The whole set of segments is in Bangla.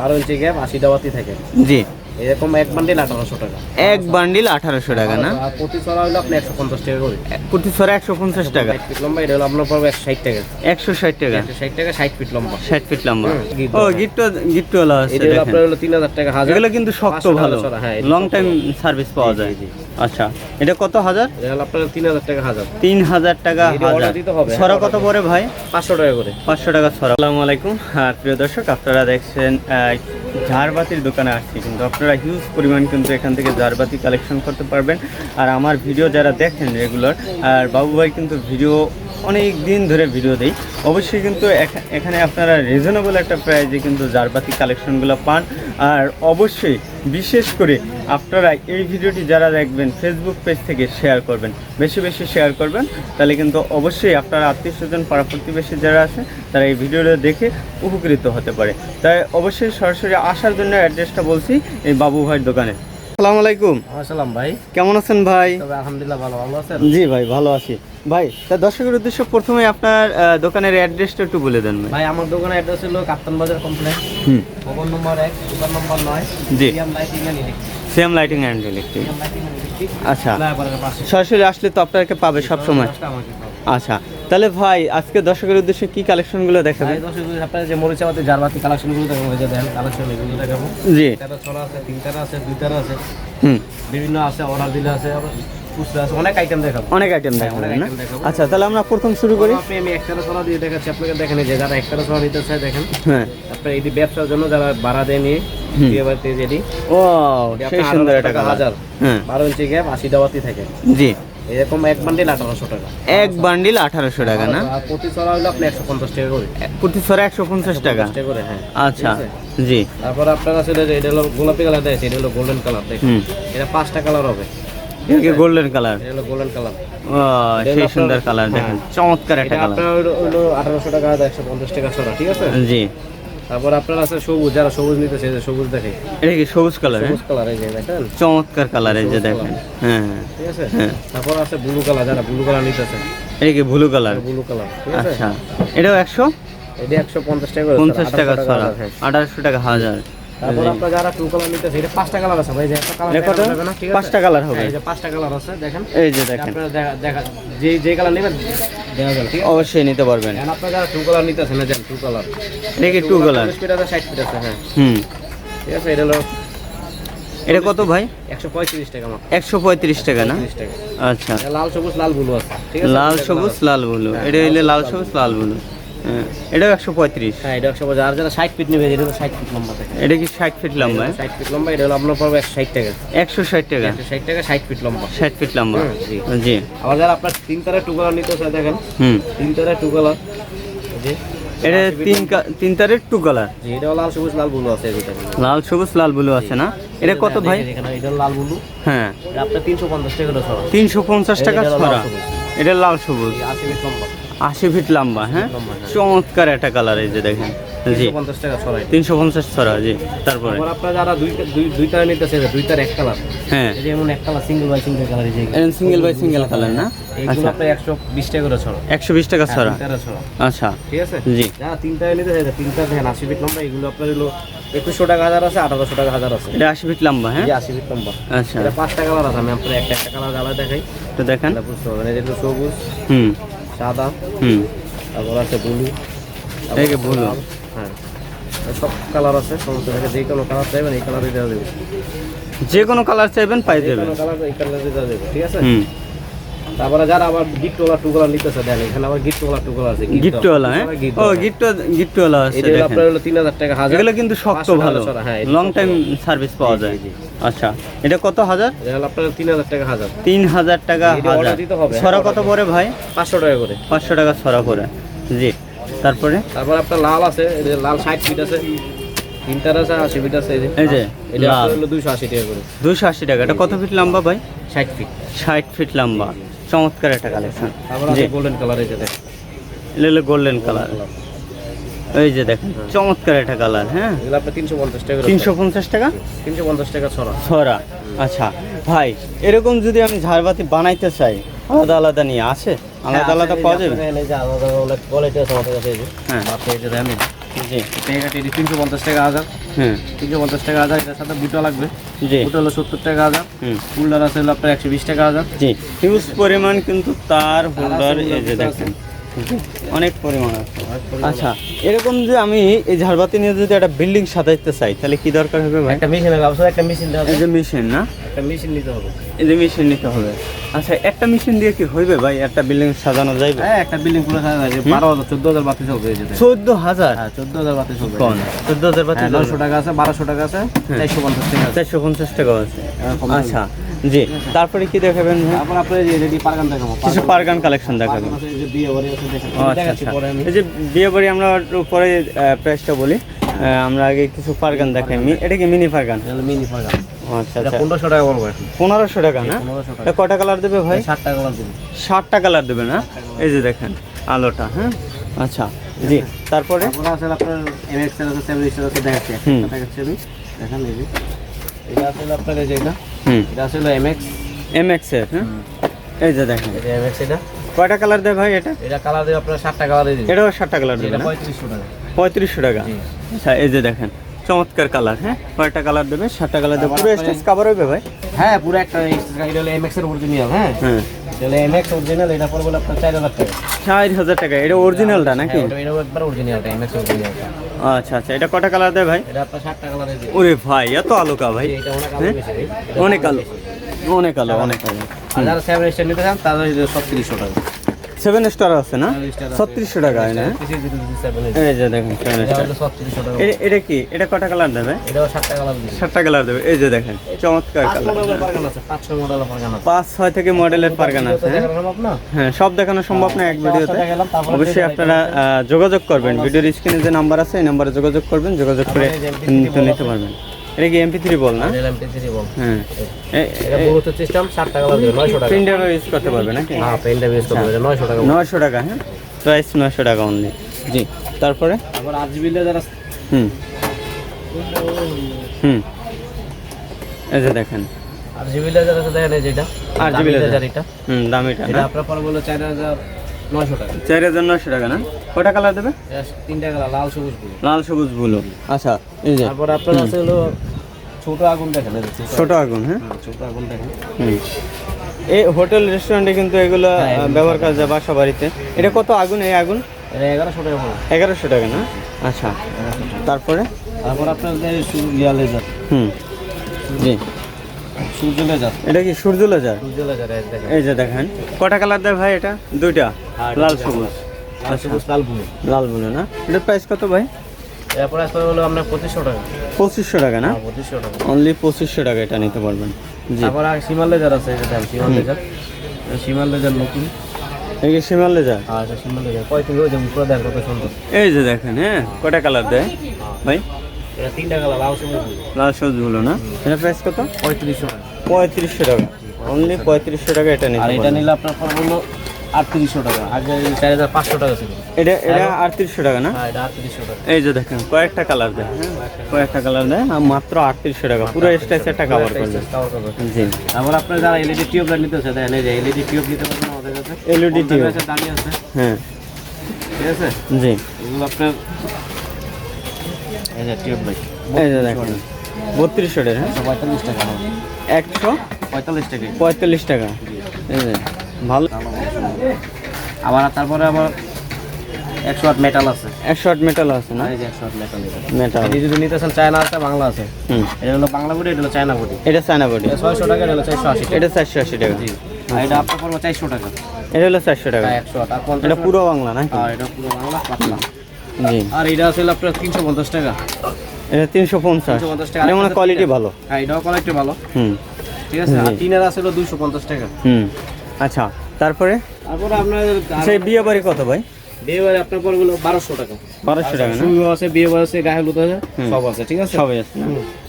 বারো ইঞ্চি গ্যাপ আশি দাওয়াতি থাকে। জি। এরকম এক বান্ডিল আঠারোশো টাকা। এক বান্ডিল আঠারোশো টাকা না? প্রতি ছড়া হলো আপনি একশো পঞ্চাশ টাকা করে। প্রতি ছড়া একশো পঞ্চাশ টাকা। ফিট লম্বা এটা হলো আপনার একশো ষাট টাকা। একশো ষাট টাকা? একশো ষাট টাকা ষাট ফিট লম্বা। ষাট ফিট লম্বা। ও। গিট্টু গিট্টু আছে এটা আপনার হলো তিন হাজার টাকা হাজার এগুলো কিন্তু শক্ত ভালো। লং টাইম সার্ভিস পাওয়া যায়। আচ্ছা এটা কত হাজার? আপনার তিন হাজার টাকা হাজার। তিন হাজার টাকা হাজার। হ্যাঁ, ছড়া কত পরে ভাই? পাঁচশো টাকা করে। পাঁচশো টাকা ছড়া। আসসালামু আলাইকুম। আর প্রিয় দর্শক আপনারা দেখছেন ঝাড়বাতির দোকানে আসছি কিন্তু আপনারা হিউজ পরিমাণ কিন্তু এখান থেকে জারবাতি কালেকশন করতে পারবেন। আর আমার ভিডিও যারা দেখেন রেগুলার আর বাবু ভাই কিন্তু ভিডিও অনেক দিন ধরে ভিডিও দেই। অবশ্যই কিন্তু এখানে আপনারা রিজনেবল একটা প্রাইজে কিন্তু জারবাতি কালেকশনগুলো পান। আর অবশ্যই বিশেষ করে আপনারা এই ভিডিওটি যারা দেখবেন ফেসবুক পেজ থেকে শেয়ার করবেন বেশি বেশি শেয়ার করবেন তাহলে কিন্তু অবশ্যই আপনারা আত্মীয় স্বজন পাড়া প্রতিবেশী যারা আছে তারা এই ভিডিওটা দেখে উপকৃত হতে পারে। তাই অবশ্যই সরাসরি আসার জন্য অ্যাড্রেসটা বলছি এই বাবু ভাইয়ের দোকানে। আসসালামু আলাইকুম। আসসালাম ভাই। কেমন আছেন ভাই? আলহামদুলিল্লাহ ভালো ভালো আছেন? জি ভাই ভালো আছি। ভাই তা দর্শকের উদ্দেশ্য প্রথমে আপনার দোকানের অ্যাড্রেসটা একটু বলে দেন ভাই। আমার দোকানের অ্যাড্রেস হলো কাপ্তান বাজার কমপ্লেক্স হুম। ভবন নম্বর এক দোকান নম্বর নয় জি। CM lighting and electric. Same lighting and electric. আচ্ছা। সরাসরি আসলে তো আপনাকে পাবে সব সময়। আচ্ছা তাহলে ভাই আজকে দর্শকের উদ্দেশ্যে কি কালেকশনগুলো দেখাবেন? আপনার যে মরিচাবাতি জারবাতি কালেকশনগুলো দেখাবো যে দেন কালেকশন এগুলো দেখাবো। জি। তেরো ছড়া আছে তিন তেরো আছে দুই তেরো আছে। হুম। বিভিন্ন আছে অর্ডার দিলে আছে আবার আছে অনেক আইটেম দেখাবো। অনেক আইটেম দেখাবেন না? আচ্ছা তাহলে আমরা প্রথম শুরু করি। আপনি আমি একটা ছড়া দিয়ে দেখাচ্ছি আপনাকে দেখেন যে যারা একটা ছড়া নিতে চায় দেখেন। হ্যাঁ। আপনার ব্যবসার জন্য যারা ভাড়া দেয় নিয়ে যেটি ও সেই সুন্দর টাকা হাজার। হ্যাঁ। বারো ইঞ্চি গ্যাপ আশি দাওয়াতি থাকে। জি। এরকম এক বান্ডিল আঠারোশো টাকা। এক বান্ডিল আঠারোশো টাকা না? প্রতি ছড়া হলো আপনি একশো পঞ্চাশ টাকা করে। প্রতি ছড়া একশো পঞ্চাশ টাকা? করে হ্যাঁ। আচ্ছা জি। তারপর আপনার যে এটা হলো গোলাপি কালার দেখছে এটা হলো গোল্ডেন কালার দেখেন। এটা পাঁচটা কালার হবে। এটাকে গোল্ডেন কালার এটা হলো গোল্ডেন কালার ও সেই সুন্দর কালার দেখেন চমৎকার একটা এটা কালার আপনার হলো- হলো আঠারোশো টাকা একশো পঞ্চাশ টাকা ছড়া ঠিক আছে? জি। তারপর আপনার আছে সবুজ যারা সবুজ নিতেছে এই যে সবুজ দেখে। এটা কি সবুজ কালার সবুজ কালার এই যে দেখেন। চমৎকার কালার এই যে দেখেন। হ্যাঁ হ্যাঁ। ঠিক আছে? হ্যাঁ। তারপর আছে ব্লু কালার যারা ব্লু কালার নিতেছে এটা কি ব্লু কালার ব্লু কালার আচ্ছা। এটাও একশো? এটা একশো পঞ্চাশ টাকা করে পঞ্চাশ ছড়া, টাকা 1800 ছড়া হাজার, হ্যাঁ। আঠারোশো টাকা হাজার। তারপর আপনার যারা টু কালার এটা পাঁচটা কালার আছে ভাই যে একটা কালার এটা না ঠিক আছে? পাঁচটা কালার হবে। হ্যাঁ, এই যে পাঁচটা কালার আছে দেখেন। এই যে দেখেন। আপনারা দেখা দেখা যে যে কালার নেবেন দেখা যাবে ঠিক আছে? অবশ্যই নিতে পারবেন। এখন আপনারা যারা টু কালার নিতেছেন না যান টু কালার এটা কি টু কালার স্পিড আছে ষাট ফিট আছে হ্যাঁ। হুম। ঠিক আছে এটা হলো এটা কত ভাই? একশো পঁয়ত্রিশ টাকা মাত্র। একশো পঁয়ত্রিশ টাকা না? আচ্ছা। লাল সবুজ লাল ব্লু আছে ঠিক আছে? লাল সবুজ লাল ব্লু এটা হইলে লাল সবুজ লাল ব্লু হ্যাঁ। এটাও একশো পঁয়ত্রিশ। হ্যাঁ এটা একশো আর যারা ষাট ফিট নেবে এটা ষাট ফিট লম্বা থাকে। এটা কি ষাট ফিট লম্বা? ষাট ফিট লম্বা এটা হলো আপনার পড়বে একশো ষাট টাকা। একশো ষাট টাকা? একশো ষাট টাকা ষাট ফিট লম্বা। ষাট ফিট লম্বা। জি। জি। আবার যারা আপনার তিন তারা টু কালার নিতে চায় দেখেন। হুম। তিন তারা টু কালার জি। এটা তিন তিন তারের টু কালার জি এটা লাল সবুজ লাল ব্লু আছে লাল সবুজ লাল ব্লু আছে না? এটা কত ভাই? এটা লাল ব্লু হ্যাঁ। এটা আপনার তিনশো পঞ্চাশ টাকা ছড়া তিনশো পঞ্চাশ টাকা এটা লাল ছড়া সবুজ। এটা লাল সবুজ। আশি ফিট লম্বা। আশি ফিট লম্বা হ্যাঁ? হ্যাঁ। চমৎকার একটা কালার এই যে দেখেন। জি। তিনশো পঞ্চাশ ছড়া জি তারপরে। আপনার যারা দুই তারা দুই তার এক কালার হ্যাঁ। এই যে এমন এক colour single by single colour single by single colour না? আচ্ছা। আপনার একশো বিশ টাকা করে ছড়া একশো বিশ টাকা ছড়া। তারা ছড়া আচ্ছা। ঠিক আছে? জি। যারা তিন নিতে চাই তিন দেখেন আশি ফিট লম্বা এগুলো আপনার হলো একুশশো টাকা হাজার আছে আঠারোশো টাকা হাজার আছে। এটা আশি ফিট লম্বা হ্যাঁ? আশি ফিট লম্বা। আচ্ছা। এটা পাঁচটা কালার আছে আমি আপনার একটা একটা কালার জ্বালা দেখাই। তো দেখেন। বুঝতে পারবেন হলো সবুজ। হুম। সাদা হুম। তারপর আছে ব্লু। এই যে হ্যাঁ। সব কালার আছে সমস্ত থেকে যে কোনো কালার চাইবেন এই কালারই দেওয়া দেবে যে কোনো কালার চাইবেন পাই যে কোনো কালার এই কালারই দেওয়া দেবে ঠিক আছে? হুম। তারপরে যারা আবার গিফট ওলা টু কালার নিতেছে দেন এখানে আবার গিফট ওলা টু কালার আছে গিফটওয়ালা হ্যাঁ? ও। গিফট গিফটওয়ালা আছে এটা আপনার হলো তিন হাজার টাকা হাজার এগুলো কিন্তু শক্ত ভালো। হ্যাঁ, লং টাইম সার্ভিস পাওয়া যায়। আচ্ছা এটা কত হাজার? আপনার তিন হাজার টাকা হাজার। তিন হাজার টাকা হাজার। হ্যাঁ, কত পরে ভাই? পাঁচশো টাকা করে। পাঁচশো টাকা ছড়া করে জি তারপরে? তারপর আপনার লাল আছে এই যে লাল ষাট ফিট আছে। তিনটার আছে আশি ফিট আছে এই যে এটা দুইশো আশি টাকা করে। দুশো আশি টাকা। এটা কত ফিট লম্বা ভাই? ষাট ফিট ষাট ফিট লম্বা। চমৎকার একটা কালেকশন তারপর গোল্ডেন কালার এটা গোল্ডেন কালার এই যে দেখেন চমৎকার একটা কালার হ্যাঁ? এগুলো আপনার তিনশো পঞ্চাশ টাকা তিনশো পঞ্চাশ টাকা? তিনশো পঞ্চাশ টাকা ছড়া। ছড়া আচ্ছা। ভাই এরকম যদি আমি ঝাড়বাতি বানাইতে চাই আলাদা আলাদা নিয়ে আছে? আলাদা আলাদা পাওয়া যাবে? হ্যাঁ, আলাদা আলাদা কোয়ালিটি আছে আমাদের কাছে হ্যাঁ। আপনি এই যে দেন জি। টেকাটি তিনশো পঞ্চাশ টাকা হাজার। হ্যাঁ তিনশো পঞ্চাশ টাকা হাজার এটার সাথে বুটো লাগবে। জি। বুটো হলো সত্তর টাকা হাজার। হুম। আছে হলো আপনার একশো বিশ টাকা হাজার। জি। হিউজ পরিমাণ কিন্তু তার হোল্ডার এই যে দেখেন। অনেক পরিমাণ আছে। আচ্ছা। এরকম যে আমি এই ঝাড়বাতি নিয়ে যদি একটা বিল্ডিং সাজাইতে চাই তাহলে কি দরকার হবে ভাই? একটা মেশিনের ব্যবসা একটা মেশিন দেওয়া এই যে মেশিন না? একটা মেশিন নিতে হবে। এই যে মেশিন নিতে হবে। আচ্ছা একটা মেশিন দিয়ে কি হইবে ভাই? একটা বিল্ডিং সাজানো যাইবে? হ্যাঁ একটা বিল্ডিং পুরো সাজা যায় বারো হাজার চোদ্দ হাজার বাতি চলবে এই চোদ্দ হাজার? হ্যাঁ চোদ্দ হাজার বাতি চলবে কোন? চোদ্দ হাজার বাতি হ্যাঁ নশো টাকা আছে বারোশো টাকা আছে চারশো পঞ্চাশ টাকা আছে। চারশো পঞ্চাশ টাকা আছে। আচ্ছা। জি। তারপরে কি দেখাবেন তারপর আপনার রেডি পারগান দেখাবো কিছু পারগান। কালেকশন দেখাবেন। এই যে বিয়ে বাড়ি আচ্ছা আচ্ছা। এই যে বিয়ে আমরা একটু পরে প্রাইসটা বলি। আমরা আগে কিছু পারগান দেখাই। এটা কি মিনি পারগান? মিনি পারগান। আচ্ছা আচ্ছা। পনেরোশো টাকা বলব এখন। পনেরোশো টাকা না? এটা কটা কালার দেবে ভাই? ষাট টাকা করে দিন ষাটটা কালার দেবে না? এই যে দেখেন আলোটা হ্যাঁ? আচ্ছা জি তারপরে? আপনার এমএক্স আছে সেভেন স্টার আছে দেখাচ্ছি। হুম। দেখাচ্ছি আমি। দেখেন এই যে। এটা আছে আপনার এই যে এটা। হুম এটা আছে হলো এমএক্স এম এক্সের হ্যাঁ? এই যে দেখেন। এটা এমএক্স এটা। কয়টা কালার দেয় ভাই এটা? এটা কালার দেয় আপনার ষাটটা কালার দিয়ে দিন এটাও ষাটটা কালার দেয় পঁয়ত্রিশশো টাকা। পঁয়ত্রিশশো টাকা। আচ্ছা এই যে দেখেন। চমৎকার কালার হ্যাঁ? কয়টা কালার দেবে সাতটা কালার দেবে। পুরো স্টেজ কাভার হবে ভাই? হ্যাঁ পুরো একটা এটা হলো এমএক্স এর অরিজিনাল হ্যাঁ? হ্যাঁ। এটা এমএক্স অরিজিনাল এটা পড়বে আপনার চার হাজার টাকা। চার হাজার টাকা এটা অরিজিনালটা নাকি? হ্যাঁ, এটা- একবার অরিজিনালটা এমএক্স অরিজিনালটা আচ্ছা আচ্ছা এটা কটা কালার দেয় ভাই? এটা আপনার ষাটটা কালার দিয়ে ওরে ভাই এত আলোকা ভাই। এটা অনেক আলো হ্যাঁ? অনেক আলো। অনেক আলো অনেক আলো। আর যারা সেভেন স্টার নিতে চান তাদের ছত্রিশশো টাকা। সেভেন স্টার আছে না। ছত্রিশশো টাকা হয় না। এই যে দেখেন সেভেন স্টার এটা কি? এটা কটা কালার দেবে? সাতটা কালার দেবে। এই যে দেখেন চমৎকার পাঁচ কালার পাঁচ ছয় থেকে মডেলের পারগান আছে। হ্যাঁ? হ্যাঁ সব দেখানো সম্ভব না এক ভিডিওতে। গেলাম, তারপরে অবশ্যই আপনারা যোগাযোগ করবেন। ভিডিওর স্ক্রিনে যে নাম্বার আছে এই নাম্বারে যোগাযোগ করবেন। যোগাযোগ করে এই যে MP3 কিন্তু বল নিতে পারবেন। এটা কি এমপি থ্রি বল না এটা MP3 বল। হ্যাঁ এটা নয়শো টাকা। প্রিন্টার ইউজ করতে পারবে নাকি হ্যাঁ, করতে হবে, নয়শো টাকা। নয়শো টাকা হ্যাঁ প্রাইস নয়শো টাকা অনলি জি তারপরে তারপর RGB laser আছে। হুম হুম এই যে দেখেন RGB laser আছে, দেখেন এই যে এটা। RGB দামি laser। laser এটা। হুম দামিটা এটা না আপনার পরে বলল চার হাজার নয়শো টাকা। চার হাজার নয়শো টাকা না? কটা কালার দেবে? তিনটা কালার, লাল, সবুজ। লাল সবুজ ব্লু আচ্ছা এই যে। তারপর আপনার আছে হলো ছোট আগুন দেখেন ছোট ছোট আগুন হ্যাঁ? ছোট আগুন দেখেন। হুম। এই হোটেল রেস্টুরেন্টে কিন্তু এগুলো হ্যাঁ, এগুলো ব্যবহার করা যায় বাসা বাড়িতে এটা কত আগুন এই আগুন? এগারোশো টাকা এগারোশো টাকা না? আচ্ছা। তারপরে? তারপর আপনার হুম। জি। সূর্য লেজার এটা কি সূর্য লেজার সূর্য লেজার এই যে দেখেন কটা কালার দেয় ভাই এটা? দুইটা? লাল সবুজ। লাল সবুজ লাল ব্লু লাল বলে না? এটার প্রাইস কত ভাই? এরপর আসতে হলো আপনার পঁচিশশো টাকা। পঁচিশশো টাকা না? হ্যাঁ, পঁচিশশো টাকা। অনলি পঁচিশশো টাকা এটা নিতে পারবেন। তারপর সীমাল লেজার আছে এটা সীমাল লেজার। এই লেজার নতুন। এই যে সীমাল লেজার? আর এটা সীমাল লেজার। পঁয়ত্রিশ ওই যে উপরে দেন কত সুন্দর। এই যে দেখেন হ্যাঁ কটা কালার দেয় ভাই? এটা তিনটা কালার লাল সবুজ। লাল সবুজগুলো না? এটা প্রাইস কত? পঁয়ত্রিশশো টাকা। পঁয়ত্রিশশো টাকা। অনলি পঁয়ত্রিশশো টাকা এটা আর এটা নিলে আপনার পড়বে হলো আটত্রিশশো টাকা। আগে চার হাজার পাঁচশো টাকা ছিল। এটা এটা আটত্রিশশো টাকা না? হ্যাঁ এটা আটত্রিশশো টাকা। এই যে দেখেন কয়েকটা কালার দেয় হ্যাঁ? কয়েকটা কালার দেয় মাত্র আটত্রিশশো টাকা। পুরো স্ট্রাকচারটা একটা Cover করবে। জি। তারপর আপনার যারা এলইডি টিউব লাইট নিতে এই যে এলইডি টিউব নিতে পারবেন আমাদের কাছে। দামে tube। আছে, দামি আছে। হ্যাঁ। ঠিক আছে? জি। এগুলো আপনার এই যে টিউব লাইট এই যে দেখেন। বত্রিশশো টাকা। হ্যাঁ পঁয়তাল্লিশ টাকা একশো পঁয়তাল্লিশ টাকা। পঁয়তাল্লিশ টাকা ভালো। আবার তারপরে আবার একশো আট মেটাল আছে। একশো আট মেটাল আছে না? এই যে একশো আট মেটাল মেটাল যদি নিতে চান চায়না আছে বাংলা আছে। এটা হলো বাংলা বডি এটা হলো চায়না বডি। এটা চায়না বডি। ছয়শো টাকা এটা হলো চারশো আশি এটা চারশো আশি টাকা। জি। আর এটা আপনার পড়বে চারশো টাকা। এটা হলো চারশো টাকা। একশো আট। এটা পুরো বাংলা নাকি? আর এটা পুরো বাংলা পাতলা। জি। আর এটা আছে আপনার তিনশো পঞ্চাশ টাকা। এটা তিনশো পঞ্চাশ। 350 টাকা। এটা মানে কোয়ালিটি ভালো। হ্যাঁ এটাও কোয়ালিটি ভালো। হুম। ঠিক আছে আর জি। তিনের আছে হলো দুশো পঞ্চাশ টাকা। হুম। আচ্ছা তারপরে? তারপরে আপনার সেই বিয়ে বাড়ি কত ভাই? বিয়ে বাড়ি আপনার হলো বারোশো টাকা। বারোশো টাকা না? শুরু আছে বিয়ে বাড়ি আছে গায়ে হলুদ আছে সব আছে ঠিক আছে? সবাই আছে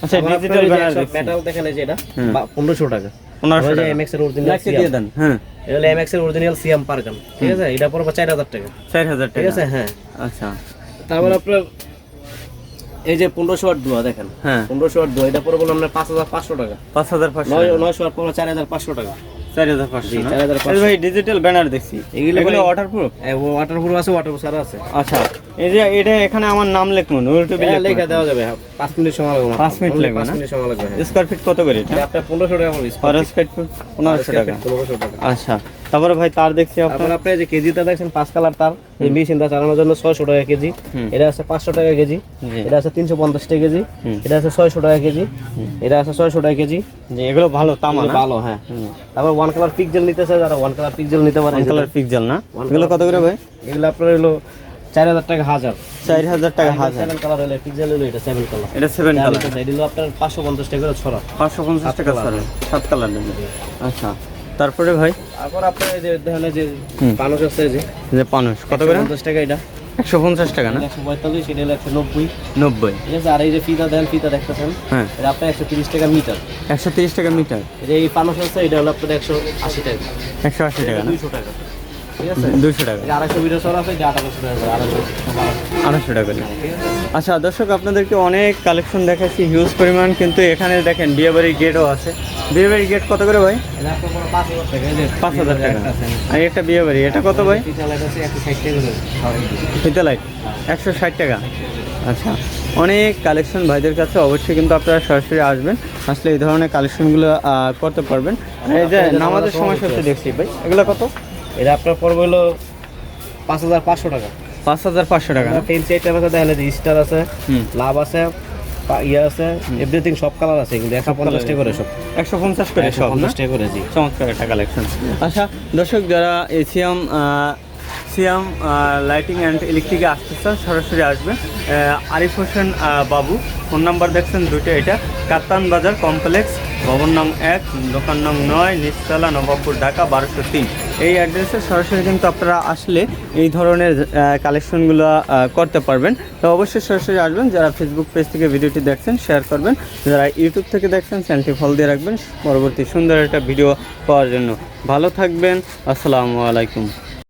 আচ্ছা ডিজিটাল ব্যানার মেটাল দেখেন যে এটা হুম। বা- পনেরোশো টাকা। পনেরোশো ওই যে টাকা এমএক্স এর অরিজিনাল দিয়ে দেন হ্যাঁ এটা হলো এমএক্স এর অরিজিনাল সিএম পারগান ঠিক আছে? এটা পড়বে চার হাজার টাকা। চার হাজার ঠিক আছে? হ্যাঁ। আচ্ছা। তারপর আপনার এই যে পনেরোশো আট দোয়া দেখেন। হ্যাঁ। পনেরোশো আট দোয়া এটা পড়বে আপনার পাঁচ হাজার পাঁচশো টাকা। পাঁচ হাজার পাঁচশো নয় নয়শো আট পনেরো চার হাজার পাঁচশো টাকা। চার হাজার পাঁচশো? 4,500 ভাই ডিজিটাল ব্যানার দেখছি। এগুলো waterproof waterproof waterproof আছে ওয়াটার প্রুফ আছে। আচ্ছা। এই যে এটা এখানে আমার নাম লিখব উল্টো হ্যাঁ, লেখা দেওয়া যাবে হ্যাঁ, পাঁচ মিনিট সময় লাগবে মাত্র। পাঁচ মিনিট লাগবে পাঁচ না? মিনিট সময় লাগবে হ্যাঁ। স্কোয়ার ফিট কত করে এটা? আপনার পনেরোশো টাকা পড়বে পার স্কোয়ার ফিট পনেরোশো টাকা। পনেরোশো টাকা। আচ্ছা তারপরে ভাই তার দেখছি আপনার আপনি যে কেজিটা দেখছেন পাঁচ কালার তার এই মেশিনটা চালানোর জন্য ছয়শো টাকা কেজি। এটা আছে পাঁচশো টাকা কেজি। এটা আছে তিনশো পঞ্চাশ টাকা কেজি এটা আছে ছয়শো টাকা কেজি। এটা আছে ছয়শো টাকা কেজি। যে এগুলো ভালো তামা না ভালো হ্যাঁ। তারপর ওয়ান কালার পিকজেল নিতেছে যারা ওয়ান কালার পিকজেল নিতে পারে কালার পিকজেল না? এগুলো কত করে ভাই? এগুলো আপনার হলো চার হাজার টাকা হাজার। চার হাজার টাকা হাজার। সেভেন কালার হলে পিকজেল হলো এটা সেভেন কালার এটা সেভেন কালার এটা হলো আপনার পাঁচশো পঞ্চাশ টাকা করে ছড়া। পাঁচশো পঞ্চাশ টাকা colour। সাত কালার নেবে। আচ্ছা তারপরে ভাই? তারপর আপনার এই যে দেখেন যে হুম। আছে যে। যে পানুষ কত করে? পঞ্চাশ টাকা এটা। একশো পঞ্চাশ টাকা না? একশো পঁয়তাল্লিশ এটা হলো একশো নব্বই। নব্বই। ঠিক আছে আর এই যে ফিতা দেন ফিতা দেখতেছেন? হ্যাঁ। এটা আপনার একশো তিরিশ টাকা মিটার। একশো তিরিশ টাকা মিটার। এই পানস আছে এটা হলো আপনার একশো আশি টাকা। একশো আশি টাকা না? দুইশো টাকা। ঠিক আছে? দুশো টাকা। আড়াইশো মিটার সর আছে আঠারোশো টাকা আড়াইশো আড়াইশো। আচ্ছা দর্শক আপনাদেরকে অনেক কালেকশন দেখাচ্ছি হিউজ পরিমাণ কিন্তু এখানে দেখেন বিয়েবাড়ির গেটও আছে। বিয়েবাড়ির গেট কত করে ভাই? পাঁচ হাজার টাকা আর একটা বিয়েবাড়ি এটা কত ভাই? ফিতা লাইট একশো ষাট টাকা। আচ্ছা অনেক কালেকশন ভাইদের কাছে অবশ্যই কিন্তু আপনারা সরাসরি আসবেন আসলে এই ধরনের কালেকশনগুলো করতে পারবেন। এই যে নামাজের সময় সত্যি দেখছি ভাই এগুলো কত? এটা আপনার পড়বে হলো পাঁচ হাজার পাঁচশো টাকা। পাঁচ হাজার পাঁচশো টাকা? ফেন্সি আইটেম আছে দেখলে স্টার আছে লাভ আছে ইয়ে আছে এভরিথিং সব কালার আছে কিন্তু একশো পঞ্চাশ টাকা করে সব। একশো পঞ্চাশ করে সব পঞ্চাশ টাকা করে জি। চমৎকার একটা কালেকশন আচ্ছা দর্শক যারা এই সিয়াম লাইটিং অ্যান্ড ইলেকট্রিকে আসতে চান সরাসরি আসবেন আরিফ হোসেন বাবু, ফোন নাম্বার দেখছেন দুটো এটা কাপ্তান বাজার কমপ্লেক্স, ভবন নং এক, দোকান নং নয়, নিচতলা, নবাবপুর, ঢাকা, বারোশো তিন। এই অ্যাড্রেসে সরাসরি কিন্তু আপনারা আসলে এই ধরনের কালেকশনগুলো করতে পারবেন। তো অবশ্যই সরাসরি আসবেন, যারা ফেসবুক পেজ থেকে ভিডিওটি দেখছেন শেয়ার করবেন। যারা ইউটিউব থেকে দেখছেন চ্যানেলটি ফলো দিয়ে রাখবেন। পরবর্তী সুন্দর একটা ভিডিও পাওয়ার জন্য। ভালো থাকবেন, আসসালামু আলাইকুম।